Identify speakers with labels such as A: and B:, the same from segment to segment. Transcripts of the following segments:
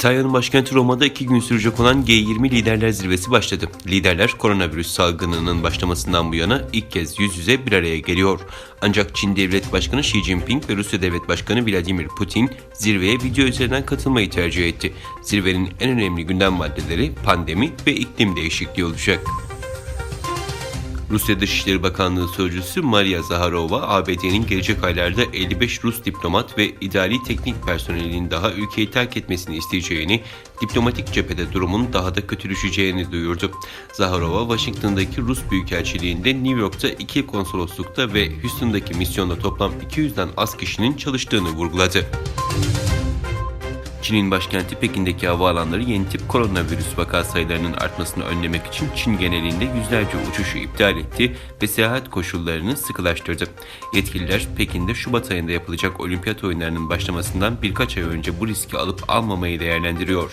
A: İtalya'nın başkenti Roma'da iki gün sürecek olan G20 Liderler Zirvesi başladı. Liderler koronavirüs salgınının başlamasından bu yana ilk kez yüz yüze bir araya geliyor. Ancak Çin Devlet Başkanı Xi Jinping ve Rusya Devlet Başkanı Vladimir Putin zirveye video üzerinden katılmayı tercih etti. Zirvenin en önemli gündem maddeleri pandemi ve iklim değişikliği olacak. Rusya Dışişleri Bakanlığı Sözcüsü Maria Zaharova, ABD'nin gelecek aylarda 55 Rus diplomat ve idari teknik personelin daha ülkeyi terk etmesini isteyeceğini, diplomatik cephede durumun daha da kötüleşeceğini duyurdu. Zaharova, Washington'daki Rus Büyükelçiliğinde, New York'ta iki konsoloslukta ve Houston'daki misyonda toplam 200'den az kişinin çalıştığını vurguladı. Çin'in başkenti Pekin'deki havaalanları yeni tip koronavirüs vaka sayılarının artmasını önlemek için Çin genelinde yüzlerce uçuşu iptal etti ve seyahat koşullarını sıkılaştırdı. Yetkililer Pekin'de Şubat ayında yapılacak olimpiyat oyunlarının başlamasından birkaç ay önce bu riski alıp almamayı değerlendiriyor.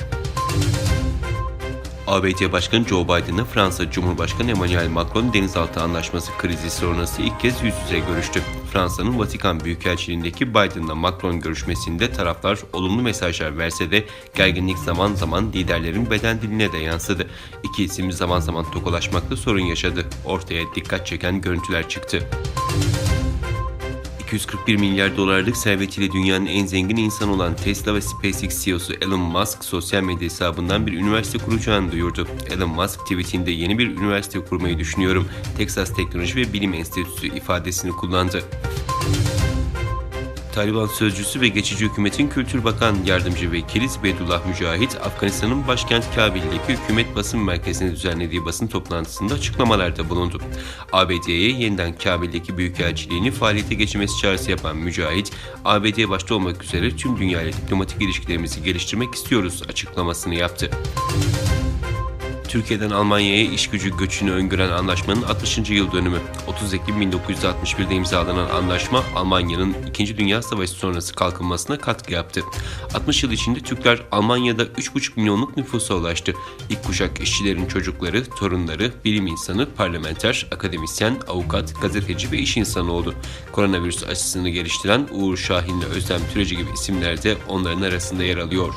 A: ABD Başkanı Joe Biden'la Fransa Cumhurbaşkanı Emmanuel Macron denizaltı anlaşması krizi sonrası ilk kez yüz yüze görüştü. Fransa'nın Vatikan Büyükelçiliğindeki Biden'la Macron görüşmesinde taraflar olumlu mesajlar verse de gerginlik zaman zaman liderlerin beden diline de yansıdı. İki isim zaman zaman tokalaşmakta sorun yaşadı. Ortaya dikkat çeken görüntüler çıktı. 241 milyar dolarlık servetiyle dünyanın en zengin insanı olan Tesla ve SpaceX CEO'su Elon Musk sosyal medya hesabından bir üniversite kuracağını duyurdu. Elon Musk tweetinde yeni bir üniversite kurmayı düşünüyorum. Texas Teknoloji ve Bilim Enstitüsü ifadesini kullandı. Taliban sözcüsü ve geçici hükümetin Kültür Bakan Yardımcı Vekili Zibedullah Mücahit, Afganistan'ın başkent Kabil'deki hükümet basın merkezinde düzenlediği basın toplantısında açıklamalarda bulundu. ABD'ye yeniden Kabil'deki büyükelçiliğini faaliyete geçirmesi çağrısı yapan Mücahit, ABD başta olmak üzere tüm dünyayla diplomatik ilişkilerimizi geliştirmek istiyoruz açıklamasını yaptı. Türkiye'den Almanya'ya iş gücü göçünü öngören anlaşmanın 60. yıl dönümü. 30 Ekim 1961'de imzalanan anlaşma Almanya'nın 2. Dünya Savaşı sonrası kalkınmasına katkı yaptı. 60 yıl içinde Türkler Almanya'da 3,5 milyonluk nüfusa ulaştı. İlk kuşak işçilerin çocukları, torunları, bilim insanı, parlamenter, akademisyen, avukat, gazeteci ve iş insanı oldu. Koronavirüs aşısını geliştiren Uğur Şahin'le Özlem Türeci gibi isimler de onların arasında yer alıyor.